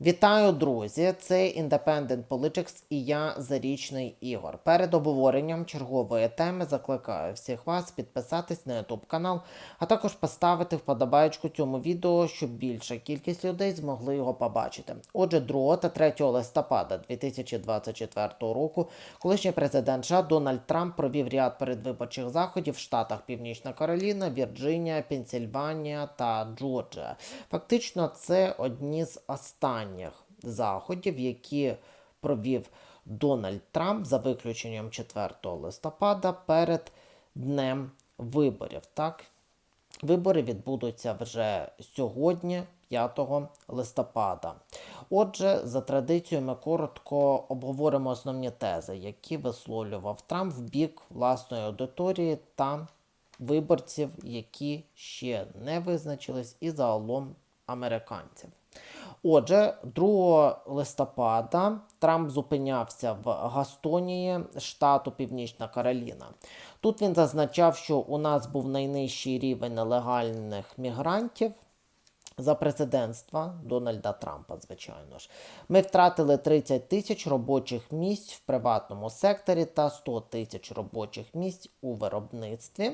Вітаю, друзі! Це Independent Politics і я Зарічний Ігор. Перед обговоренням чергової теми закликаю всіх вас підписатись на YouTube канал, а також поставити вподобайку цьому відео, щоб більша кількість людей змогли його побачити. Отже, 2 та 3 листопада 2024 року колишній президент США Дональд Трамп провів ряд передвиборчих заходів в штатах Північна Кароліна, Вірджинія, Пенсільванія та Джорджія. Фактично, це одні з останніх заходів, які провів Дональд Трамп за виключенням 4 листопада перед днем виборів. Так, Вибори відбудуться вже сьогодні, 5 листопада. Отже, за традицією, ми коротко обговоримо основні тези, які висловлював Трамп в бік власної аудиторії та виборців, які ще не визначились, і загалом американців. Отже, 2 листопада Трамп зупинявся в Гастонії, штату Північна Кароліна. Тут він зазначав, що у нас був найнижчий рівень нелегальних мігрантів за президентства Дональда Трампа, звичайно ж. Ми втратили 30 тисяч робочих місць в приватному секторі та 100 тисяч робочих місць у виробництві.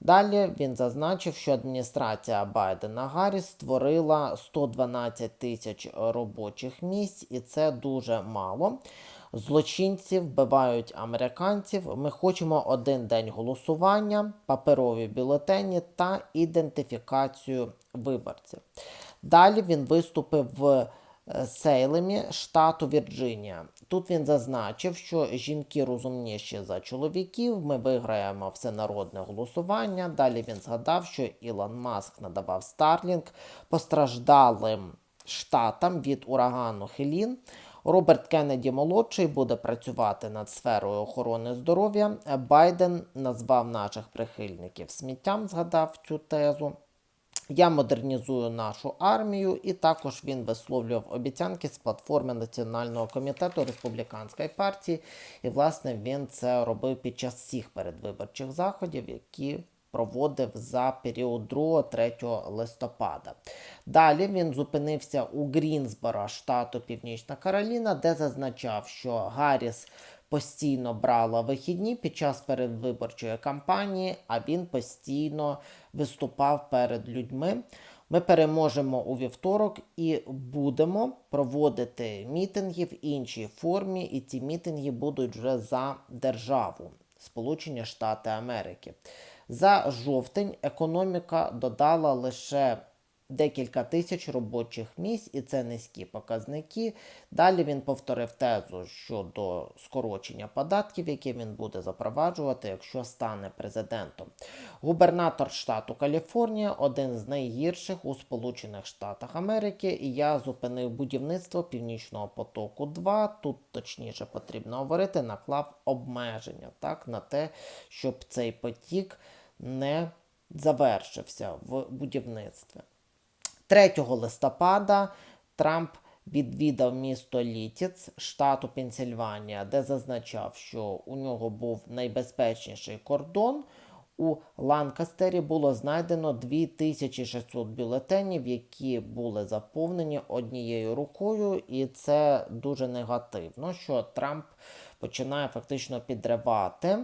Далі він зазначив, що адміністрація Байдена Гарріс створила 112 тисяч робочих місць, і це дуже мало. Злочинці вбивають американців. Ми хочемо один день голосування, паперові бюлетені та ідентифікацію виборців. Далі він виступив в Сейлемі, штату Вірджинія. Тут він зазначив, що жінки розумніші за чоловіків. Ми виграємо всенародне голосування. Далі він згадав, що Ілон Маск надавав Старлінг постраждалим штатам від урагану Хелін. Роберт Кеннеді молодший буде працювати над сферою охорони здоров'я. Байден назвав наших прихильників сміттям, згадав цю тезу. Я модернізую нашу армію, і також він висловлював обіцянки з платформи Національного комітету республіканської партії. І, власне, він це робив під час всіх передвиборчих заходів, які проводив за період 2-3 листопада. Далі він зупинився у Грінсборо, штату Північна Кароліна, де зазначав, що Гарріс постійно брала вихідні під час передвиборчої кампанії, а він постійно виступав перед людьми. Ми переможемо у вівторок і будемо проводити мітинги в іншій формі, і ці мітинги будуть вже за державу Сполучені Штати Америки. За жовтень економіка додала лише декілька тисяч робочих місць, і це низькі показники. Далі він повторив тезу щодо скорочення податків, які він буде запроваджувати, якщо стане президентом. Губернатор штату Каліфорнія один з найгірших у Сполучених Штатах Америки. І я зупинив будівництво Північного потоку. 2 тут точніше потрібно говорити, наклав обмеження так, на те, щоб цей потік не завершився в будівництві. 3 листопада Трамп відвідав місто Літіц, штату Пенсільванія, де зазначав, що у нього був найбезпечніший кордон. У Ланкастері було знайдено 2600 бюлетенів, які були заповнені однією рукою, і це дуже негативно, що Трамп починає фактично підривати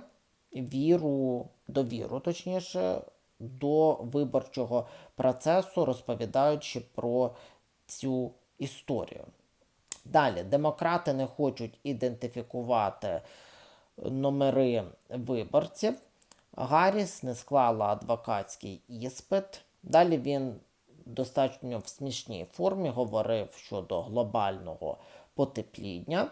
віру, довіру, точніше, до виборчого процесу, розповідаючи про цю історію. Далі, демократи не хочуть ідентифікувати номери виборців. Гарріс не склала адвокатський іспит. Далі він достатньо в смішній формі говорив щодо глобального потепління.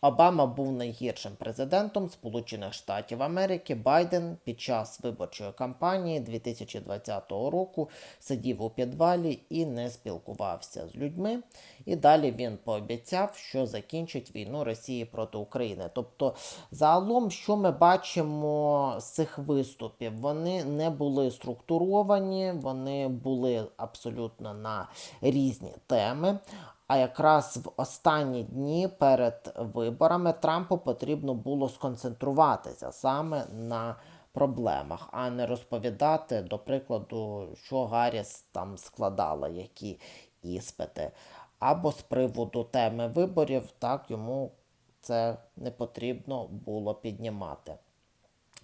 Обама був найгіршим президентом Сполучених Штатів Америки. Байден під час виборчої кампанії 2020 року сидів у підвалі і не спілкувався з людьми. І далі він пообіцяв, що закінчить війну Росії проти України. Тобто, загалом, що ми бачимо з цих виступів, вони не були структуровані, вони були абсолютно на різні теми. А якраз в останні дні перед виборами Трампу потрібно було сконцентруватися саме на проблемах, а не розповідати, до прикладу, що Гарріс там складала, які іспити. або з приводу теми виборів, так йому це не потрібно було піднімати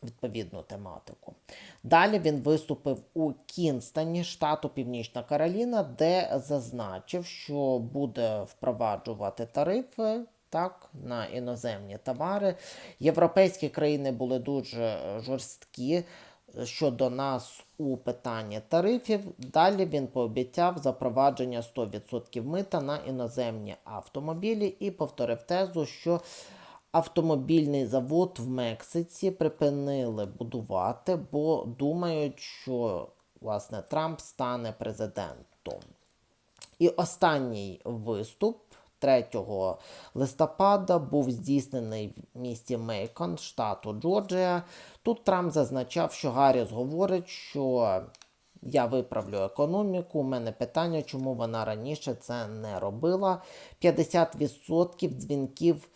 відповідну тематику. Далі він виступив у Кінстоні, штату Північна Кароліна, де зазначив, що буде впроваджувати тарифи. Так, на іноземні товари. Європейські країни були дуже жорсткі щодо нас у питанні тарифів. Далі він пообіцяв запровадження 100% мита на іноземні автомобілі і повторив тезу, що автомобільний завод в Мексиці припинили будувати, бо думають, що власне Трамп стане президентом. І останній виступ 3 листопада був здійснений в місті Мейкон, штату Джорджія. Тут Трамп зазначав, що Гарріс говорить, що я виправлю економіку. У мене питання, чому вона раніше це не робила. 50% дзвінків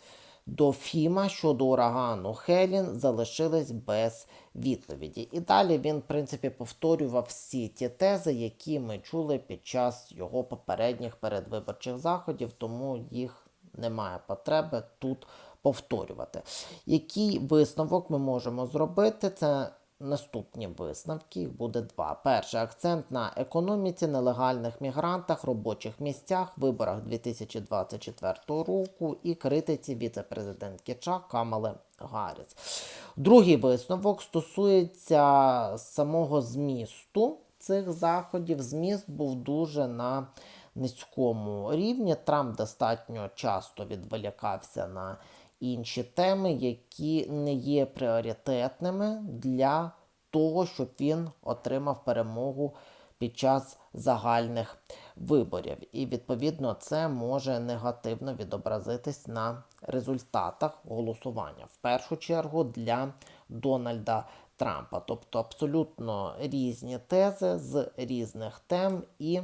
до Фіма щодо урагану Хелін залишились без відповіді. І далі він, в принципі, повторював всі ті тези, які ми чули під час його попередніх передвиборчих заходів, тому їх немає потреби тут повторювати. Який висновок ми можемо зробити? Це наступні висновки. Буде два. Перший акцент на економіці, нелегальних мігрантах, робочих місцях, виборах 2024 року і критиці віце-президентки США Камали Гарріс. Другий висновок стосується самого змісту цих заходів. Зміст був дуже на низькому рівні. Трамп достатньо часто відволікався на інші теми, які не є пріоритетними для того, щоб він отримав перемогу під час загальних виборів. І відповідно це може негативно відобразитись на результатах голосування. В першу чергу для Дональда Трампа. Тобто абсолютно різні тези з різних тем і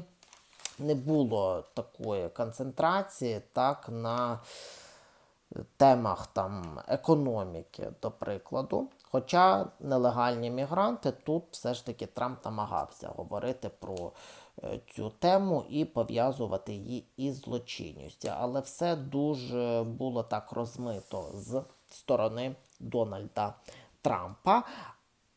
не було такої концентрації так на темах там економіки, до прикладу. Хоча нелегальні мігранти тут все ж таки Трамп намагався говорити про е, цю тему і пов'язувати її із злочинністю. Але все дуже було так розмито з сторони Дональда Трампа.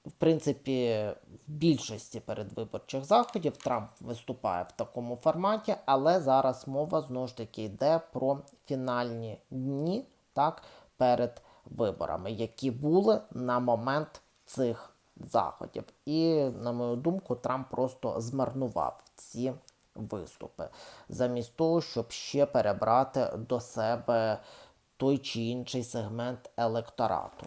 В принципі, в більшості передвиборчих заходів Трамп виступає в такому форматі, але зараз мова знову ж таки йде про фінальні дні так, перед виборами, які були на момент цих заходів. І, на мою думку, Трамп просто змарнував ці виступи, замість того, щоб ще перебрати до себе той чи інший сегмент електорату.